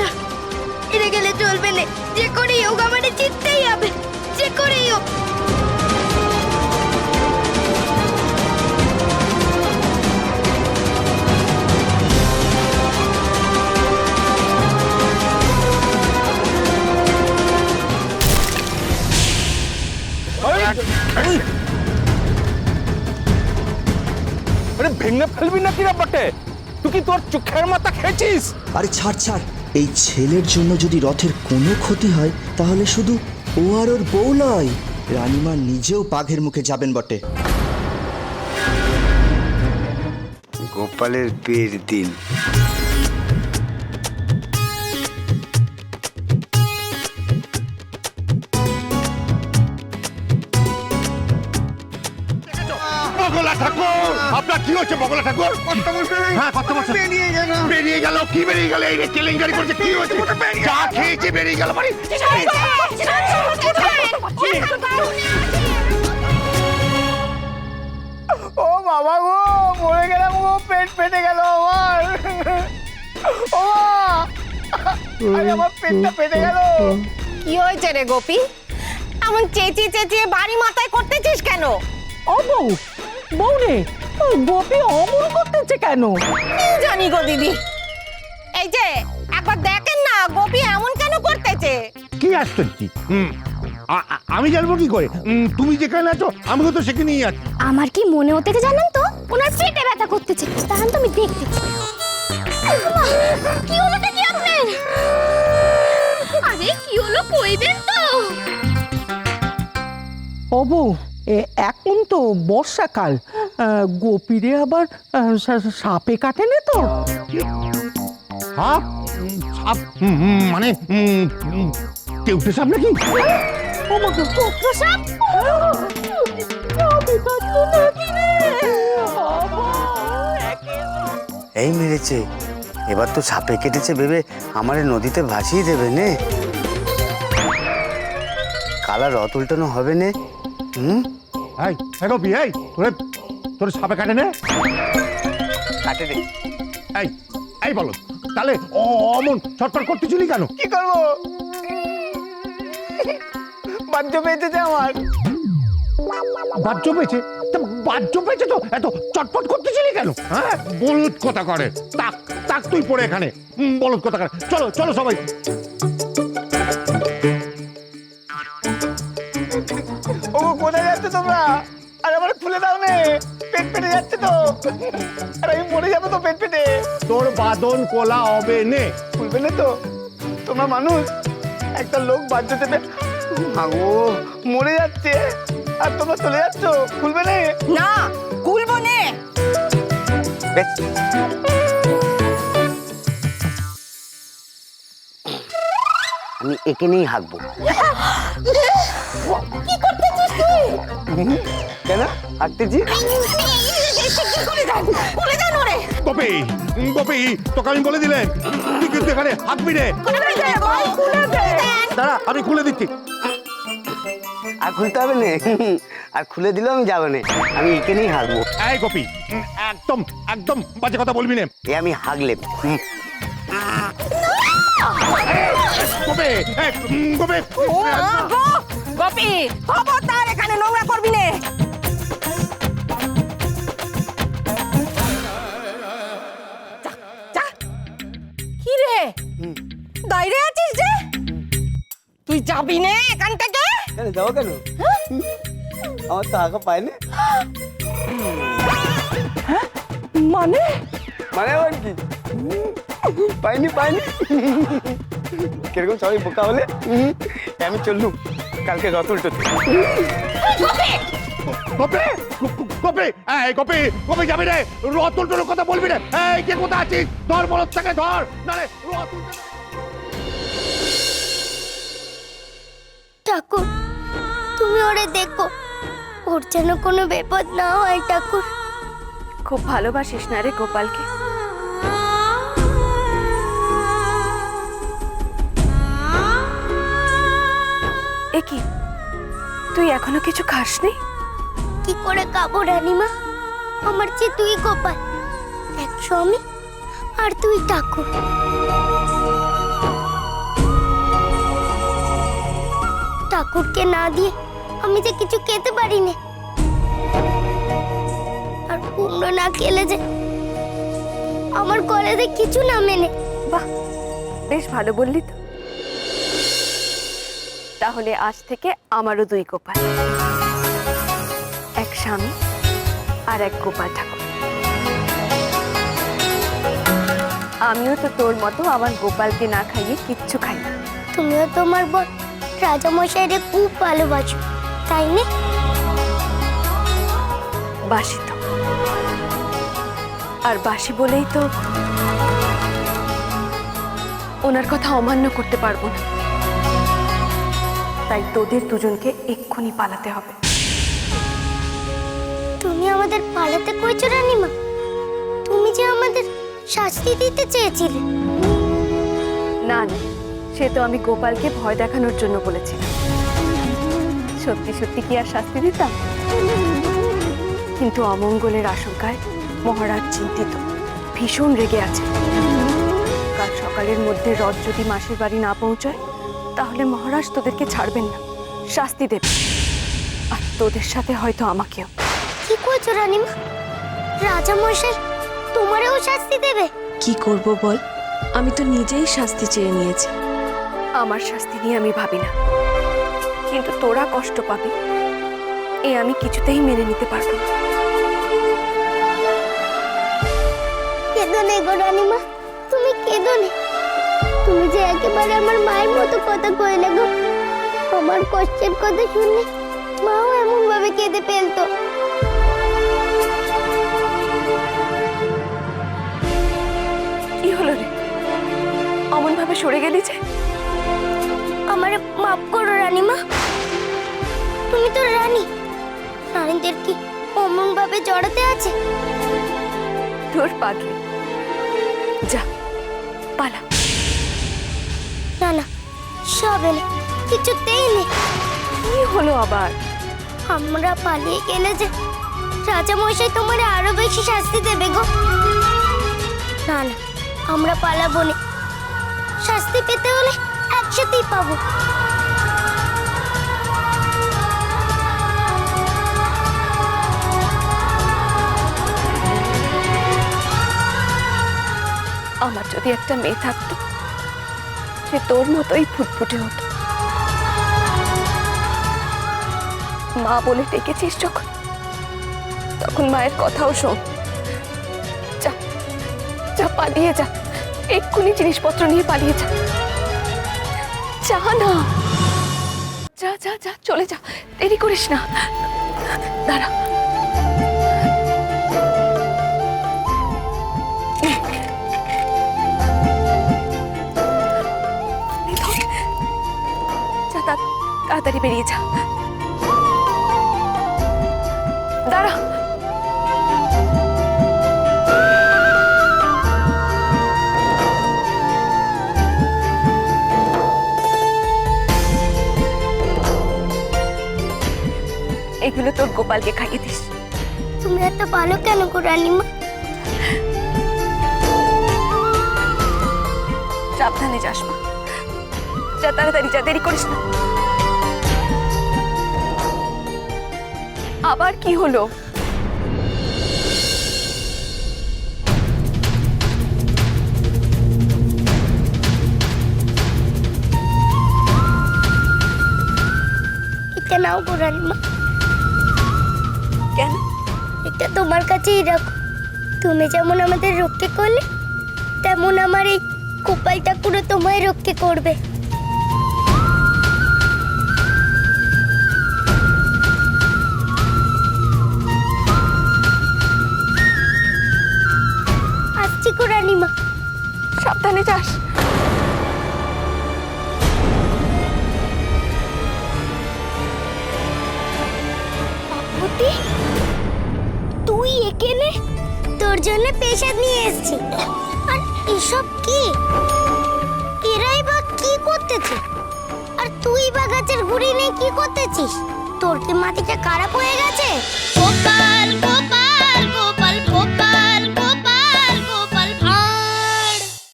না হেরে গেলে চলবে না যে করেই হোক আমার জিততেই হবে যে করেই হোক আরে ভেঙে ফেলবি না কিরা বটে তুই কি তোর চোখের মাথা খেয়েছিস আরে ছাড় ছাড় এই ছেলের জন্য যদি রথের কোনো ক্ষতি হয়, তাহলে শুধু ও আর ওর বউ নয়, রানীমা নিজেও বাঘের মুখে যাবেন বটে। গোপালের বিয়ের দিন। আপনার কি হচ্ছে বগলা ঠাকুর? হ্যাঁ কত বছর বেরিয়ে গেল। বেরিয়ে গেল কি বেরিয়ে গেল? এই কেলেঙ্কারি করছে কি হচ্ছে? যা খেয়েছে বেরিয়ে গেল মানে ও বাবা গো মরে গেলাম গো পেট ফেটে গেল আমার। ও আরে আমার পেটটা ফেটে গেল। কি হয়েছে রে গোপী? এমন চেঁচিয়ে চেঁচিয়ে বাড়ি মাথায় করতেছিস কেন? ও বউ বউ রে। গোপী অমন করতেছে কেন? জানি গো দিদি। এই যে একবার দেখেন না গোপী এমন কেন করতেছে? কি আশ্চর্য? হুম আ- আ- আমি জানব কি করে? উম, তুমি যেখানে আছো আমিও তো সেখানেই আছি। আমার কি মনে হতে জানেন তো? ওনার পেটে ব্যথা করতেছে। দাঁড়ান তো আমি দেখতেছি কি হলো কি আপনার? আরে কি হলো কইবেন তো? ও বউ এখন তো বর্ষাকাল। গোপীরে আবার সাপে কাটে নে তো? সাপ? মানে কেউটে সাপ নাকি? সাপ। এই মেরেছে। এবার তো সাপে কেটেছে ভেবে আমার নদীতে ভাসিয়ে দেবে নে। কালা রথ উল্টানো হবে নে। হুম? এই এই গোপি এই তোরে তোর সাপে কাটে নে। কাটে রে এই এই বলো তাহলে অমন ছটফট করতেছিলি কেন? কি করব? বাদ্য পেয়েছে আমার। বাহ্য পেয়েছে? তা বাহ্য পেয়েছে তো? এত চটপট করতেছিলি কেন? হ্যাঁ? বলুদ কথা করে। তাক তাক তুই পড়ে এখানে। বলুদ কথা করে। চলো চলো সবাই। আরে আমার খুলে দাও নে পেট ফেটে যাচ্ছে তো। আরে আমি মরে যাব তো পেট ফেটে। তোর বাদন কোলা হবে নে। খুলবে না তো। তোমরা মানুষ একটা লোক বাদ্য দেবে। আগো মরে যাচ্ছে। আর তোমরা চলে যাচ্ছ খুলবে না। না খুলবো নে। বেশ। আমি একে নিয়েই হাঁকবো। কেন? গোপি গোপি তোকে আমি বলে দিলেন তুই কিন্তু এখানে হাঁকবি রে দাঁড়া আমি খুলে দিচ্ছি। আর খুলতে হবে না। আর খুলে দিলেও আমি যাব না। আমি একে নিয়েই হাঁকবো। এই গোপি একদম একদম বাজে কথা বলবি না। এ আমি হাগলে হুম, গোপে গো গোপী খবরদার। এখানে নোংরা করবি নে। কি রে? দাঁড়িয়ে আছিস যে? তুই যাবি নে এখান থেকে? যাব কেন? আমার তো পায় না। মানে? মানে আবার কি? পাইনি পাইনি। কীরকম সবাই বোকা হলে আমি চললুম। কালকে রথ উল্টোতে। গোপে গোপে এই গোপে গোপে যাবি রে? রথ উল্টোর কথা বলবি রে? এই কে কোথা আছিস? ধর বলত থেকে ধর! নালে উল্টো ঠাকুর তুমি ওরে দেখো। ওর যেন কোনো বিপদ না হয় ঠাকুর। খুব ভালোবাসিস না রে গোপালকে? এ কি তুই এখনও কিছু খাসনি? কি করে খাব রানীমা? আমার চেয়ে তুই গোপাল এক স্বামী আর তুই ঠাকুর। ঠাকুরকে না দিয়ে আমি যে কিছু খেতে পারি না আর কুমড়ো না খেলে যে আমার কলেজে কিছু না। মেনে বাহ বেশ ভালো বললি তো। তাহলে আজ থেকে আমারও দুই গোপাল। এক স্বামী আর এক গোপাল ঠাকুর। আমিও তো তোর মতো আমার গোপালকে না খাইয়ে কিচ্ছু খাই না। তুমিও তোমার বর রাজামশাইরে খুব ভালোবাসো তাই না? বাসি তো। আর বাসি বলেই তো ওনার কথা অমান্য করতে পারব না। তাই তোদের দুজনকে এক্ষুনি পালাতে হবে। তুমি আমাদের পালাতে কইছো রানীমা? তুমি যে আমাদের শাস্তি দিতে চেয়েছিলে। না না সে তো আমি গোপালকে ভয় দেখানোর জন্য বলেছিলাম। সত্যি সত্যি কি আর শাস্তি দিতাম? কিন্তু অমঙ্গলের আশঙ্কায় মহারাজ চিন্তিত ভীষণ রেগে আছে কাল সকালের মধ্যে রথ যদি মাসির বাড়ি না পৌঁছায় তাহলে মহারাজ তোদেরকে ছাড়বেন না। শাস্তি দেবে। আর তোদের সাথে হয়তো আমাকেও। কি কইছো রানীমা? রাজামশাই তোমারেও শাস্তি দেবে? কি করব বল? আমি তো নিজেই শাস্তি চেয়ে নিয়েছি। আমার শাস্তি নিয়ে আমি ভাবি না। কিন্তু তোরা কষ্ট পাবি। এ আমি কিছুতেই মেনে নিতে পারব না। কেঁদো নেই গো রানীমা। তুমি কেঁদো নে। তুমি যে একেবারে আমার মায়ের মতো কথা কইলে গো। আমার কষ্টের কথা শুনলে মাও এমন ভাবে কেঁদে ফেলতো। কি হলো রে? অমন ভাবে সরে গেলি যে? আমার মাফ করো রানীমা। তুমি তো রানী। রানীদের কি অমন ভাবে জড়াতে আছে? তোর পাগলি। যা পালা। না কিছুতেই নেই। কি হলো আবার? আমরা পালিয়ে গেলে যে রাজামশাই তোমার আরও বেশি শাস্তি দেবে গো। না না আমরা পালাবো না। শাস্তি পেতে হলে একসাথেই পাবো। আমার যদি একটা মেয়ে থাকতো সে তোর মতোই ফুটফুটে হতো। মা বলে ডেকেছিস যখন, তখন মায়ের কথাও শোন। যা যা পালিয়ে যা, এক্ষুনি জিনিসপত্র নিয়ে পালিয়ে যা। যা না। যা যা যা, চলে যা, দেরি করিস না। দাঁড়া। তাড়াতাড়ি বেরিয়ে যা। দাঁড়া। এগুলো তোর গোপালকে খাইয়ে দিস। তুমি এত ভালো কেন গো রানীমা? সাবধানে যাস মা। যা তাড়াতাড়ি যা দেরি করিস না। আবার কি হলো? এটা নাও গো রানীমা। কেন? এটা তোমার কাছেই রাখো। তুমি যেমন আমাদের রক্ষে করলে তেমন আমার এই গোপাল ঠাকুরও তোমায় রক্ষে করবে। তোর জন্য পেশাব নিয়ে এসেছি। আর এসব কি? এরাই বা কি করতেছে? আর তুই বা গাছের গুড়ি নিয়ে কি করতেছিস? তোর কি মাটিটা খারাপ হয়ে গেছে? গোপাল